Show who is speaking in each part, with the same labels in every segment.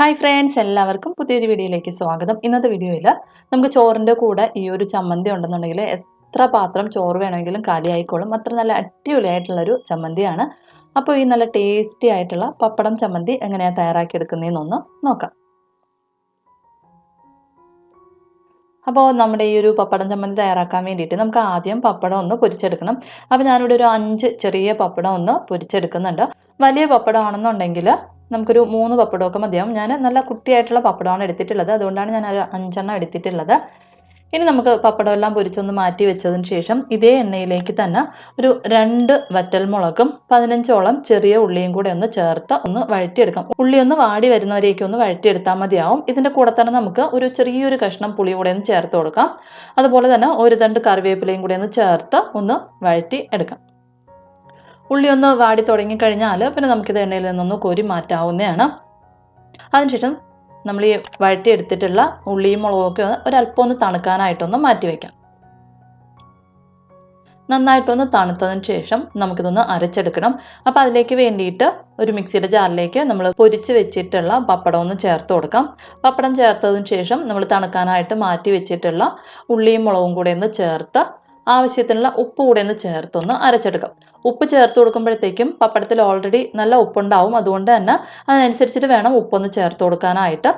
Speaker 1: Hi friends എല്ലാവർക്കും പുതിയൊരു വീഡിയോയിലേക്ക് സ്വാഗതം. ഇന്നത്തെ വീഡിയോയിൽ നമുക്ക് ചോറിന്റെ കൂടെ ഈ ഒരു ചമ്മന്തി ഉണ്ടെന്നുണ്ടെങ്കിൽ എത്ര പാത്രം ചോറ് വേണമെങ്കിലും കാലിയായിക്കോളും. അത്ര നല്ല അടിപൊളിയായിട്ടുള്ളൊരു ചമ്മന്തിയാണ്. അപ്പോൾ ഈ നല്ല ടേസ്റ്റി ആയിട്ടുള്ള പപ്പടം ചമ്മന്തി എങ്ങനെയാണ് തയ്യാറാക്കിയെടുക്കുന്നതെന്നൊന്ന് നോക്കാം. അപ്പോൾ നമ്മുടെ ഈ ഒരു പപ്പടം ചമ്മന്തി തയ്യാറാക്കാൻ വേണ്ടിയിട്ട് നമുക്ക് ആദ്യം പപ്പടം ഒന്ന് പൊരിച്ചെടുക്കണം. അപ്പോൾ ഞാനിവിടെ ഒരു അഞ്ച് ചെറിയ പപ്പടം ഒന്ന് പൊരിച്ചെടുക്കുന്നുണ്ട്. വലിയ പപ്പടം ആണെന്നുണ്ടെങ്കിൽ നമുക്കൊരു മൂന്ന് പപ്പടമൊക്കെ മതിയാവും. ഞാൻ നല്ല കുട്ടിയായിട്ടുള്ള പപ്പടമാണ് എടുത്തിട്ടുള്ളത്. അതുകൊണ്ടാണ് ഞാൻ അഞ്ചെണ്ണം എടുത്തിട്ടുള്ളത്. ഇനി നമുക്ക് പപ്പടം എല്ലാം പൊരിച്ചൊന്ന് മാറ്റി വെച്ചതിന് ശേഷം ഇതേ എണ്ണയിലേക്ക് തന്നെ ഒരു രണ്ട് വറ്റൽമുളകും പതിനഞ്ചോളം ചെറിയ ഉള്ളിയും കൂടെ ഒന്ന് ചേർത്ത് ഒന്ന് വഴറ്റിയെടുക്കാം. ഉള്ളി ഒന്ന് വാടി വരുന്നവരേക്കും ഒന്ന് വഴറ്റിയെടുത്താൽ മതിയാവും. ഇതിന്റെ കൂടെ തന്നെ നമുക്ക് ഒരു ചെറിയൊരു കഷ്ണം പുളി കൂടെ ഒന്ന് ചേർത്ത് കൊടുക്കാം. അതുപോലെ തന്നെ ഒരു തണ്ട് കറിവേപ്പിലയും കൂടെ ഒന്ന് ചേർത്ത് ഒന്ന് വഴറ്റി എടുക്കാം. ഉള്ളി ഒന്ന് വാടി തുടങ്ങിക്കഴിഞ്ഞാൽ പിന്നെ നമുക്കിത് എണ്ണയിൽ നിന്നൊന്ന് കോരി മാറ്റാവുന്നതാണ്. അതിനുശേഷം നമ്മൾ ഈ വഴറ്റിയെടുത്തിട്ടുള്ള ഉള്ളിയും മുളകൊക്കെ ഒരല്പം ഒന്ന് തണുക്കാനായിട്ടൊന്ന് മാറ്റി വയ്ക്കാം നന്നായിട്ടൊന്ന് തണുത്തതിന് ശേഷം നമുക്കിതൊന്ന് അരച്ചെടുക്കണം. അപ്പോൾ അതിലേക്ക് വേണ്ടിയിട്ട് ഒരു മിക്സിയുടെ ജാറിലേക്ക് നമ്മൾ പൊരിച്ച് വെച്ചിട്ടുള്ള പപ്പടം ഒന്ന് ചേർത്ത് കൊടുക്കാം. പപ്പടം ചേർത്തതിന് ശേഷം നമ്മൾ തണുക്കാനായിട്ട് മാറ്റി വെച്ചിട്ടുള്ള ഉള്ളിയും മുളകും കൂടെ ഒന്ന് ചേർത്ത് ആവശ്യത്തിനുള്ള ഉപ്പ് കൂടെ ഒന്ന് ചേർത്തൊന്ന് അരച്ചെടുക്കാം. ഉപ്പ് ചേർത്ത് കൊടുക്കുമ്പോഴത്തേക്കും പപ്പടത്തിൽ ഓൾറെഡി നല്ല ഉപ്പുണ്ടാവും. അതുകൊണ്ട് തന്നെ അതിനനുസരിച്ചിട്ട് വേണം ഉപ്പൊന്ന് ചേർത്ത് കൊടുക്കാനായിട്ട്.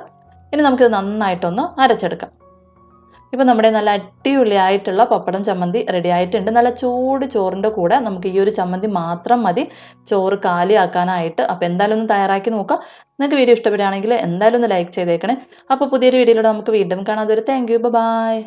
Speaker 1: ഇനി നമുക്കിത് നന്നായിട്ടൊന്ന് അരച്ചെടുക്കാം. ഇപ്പം നമ്മുടെ നല്ല അടിപൊളിയായിട്ടുള്ള പപ്പടം ചമ്മന്തി റെഡി ആയിട്ടുണ്ട്. നല്ല ചൂട് ചോറിന്റെ കൂടെ നമുക്ക് ഈ ഒരു ചമ്മന്തി മാത്രം മതി. ചോറ് കാലിയാക്കാനായിട്ട്. അപ്പോൾ എന്തായാലും ഒന്ന് തയ്യാറാക്കി നോക്കാം. നിങ്ങൾക്ക് വീഡിയോ ഇഷ്ടപ്പെടുകയാണെങ്കിൽ എന്തായാലും ഒന്ന് ലൈക്ക് ചെയ്തേക്കണേ. അപ്പോൾ പുതിയൊരു വീഡിയോയിലൂടെ നമുക്ക് വീണ്ടും കാണാം. അതൊരു താങ്ക് യു ബൈ